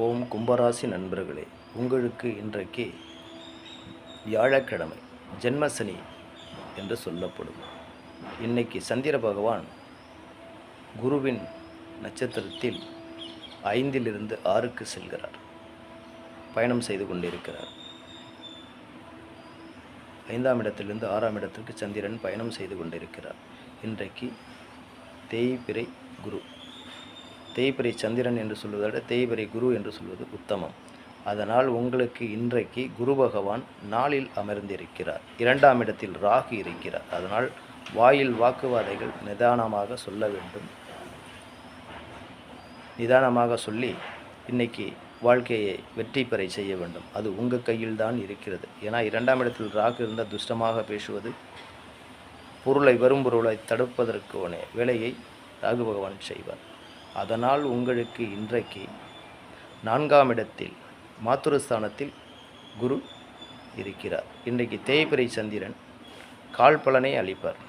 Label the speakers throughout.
Speaker 1: ஓம் கும்பராசி நண்பர்களே உங்களுக்கு இன்றைக்கு வியாழக்கிழமை ஜென்மசனி என்று சொல்லப்படும். இன்னைக்கு சந்திர பகவான் குருவின் நட்சத்திரத்தில் ஐந்திலிருந்து ஆறுக்கு செல்கிறார். பயணம் செய்து கொண்டிருக்கிறார். ஐந்தாம் இடத்திலிருந்து ஆறாம் இடத்திற்கு சந்திரன் பயணம் செய்து கொண்டிருக்கிறார். இன்றைக்கு தேய்பிரை குரு. தேய்பிறை சந்திரன் என்று சொல்வதை விட தேய்பிறை குரு என்று சொல்வது உத்தமம். அதனால் உங்களுக்கு இன்றைக்கு குரு பகவான் நாளில் அமர்ந்திருக்கிறார். இரண்டாம் இடத்தில் ராகு இருக்கிறார். அதனால் வாயில் வாக்குவாதைகள் நிதானமாக சொல்ல வேண்டும். நிதானமாக சொல்லி இன்னைக்கு வாழ்க்கையை வெற்றி பெற செய்ய வேண்டும். அது உங்கள் கையில் தான் இருக்கிறது. ஏன்னா இரண்டாம் இடத்தில் ராகு இருந்தால் துஷ்டமாக பேசுவது பொருளை வரும் பொருளை தடுப்பதற்கான வேலையை ராகு பகவான் செய்வார். அதனால் உங்களுக்கு இன்றைக்கு நான்காம் இடத்தில் மாத்துருஸ்தானத்தில் குரு இருக்கிறார். இன்றைக்கு தேய்பிறை சந்திரன் கால் பலனை அளிப்பார்.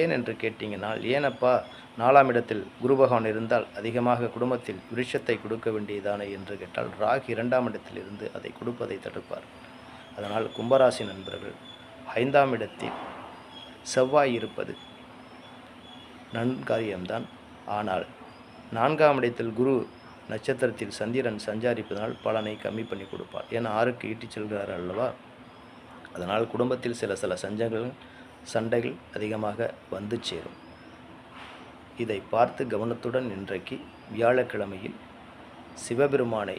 Speaker 1: ஏன் என்று கேட்டீங்கன்னால் ஏனப்பா நாலாம் இடத்தில் குரு பகவான் இருந்தால் அதிகமாக குடும்பத்தில் விருஷத்தை கொடுக்க வேண்டியதானே என்று கேட்டால் ராகு இரண்டாம் இடத்தில் இருந்து அதை கொடுப்பதை தடுப்பார். அதனால் கும்பராசி நண்பர்கள் ஐந்தாம் இடத்தில் செவ்வாய் இருப்பது நன்காரியம்தான் ஆனால் நான்காம் இடத்தில் குரு நட்சத்திரத்தில் சந்திரன் சஞ்சாரிப்பதனால் பலனை கம்மி பண்ணி கொடுப்பார். ஏன்னா ஆறுக்கு ஈட்டிச் செல்கிறார் அல்லவா? அதனால் குடும்பத்தில் சில சில சஞ்சங்கள் சண்டைகள் அதிகமாக வந்து சேரும். இதை பார்த்து கவனத்துடன் இன்றைக்கு வியாழக்கிழமையில் சிவபெருமானை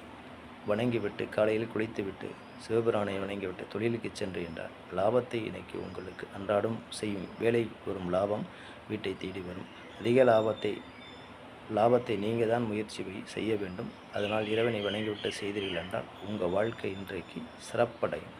Speaker 1: வணங்கிவிட்டு காலையில் குளித்துவிட்டு சிவபெருமானை வணங்கிவிட்டு தொழிலுக்கு சென்று என்றார். லாபத்தை இன்னைக்கு உங்களுக்கு அன்றாடம் செய்யும் வேலை வரும் லாபம் வீட்டை தேடி வரும். அதிக லாபத்தை லாபத்தை நீங்கள் தான் முயற்சி செய்ய வேண்டும். அதனால் இறைவனை வணங்கிவிட்டு செய்தீர்கள் என்றால் உங்கள் வாழ்க்கை இன்றைக்கு சிறப்படையும்.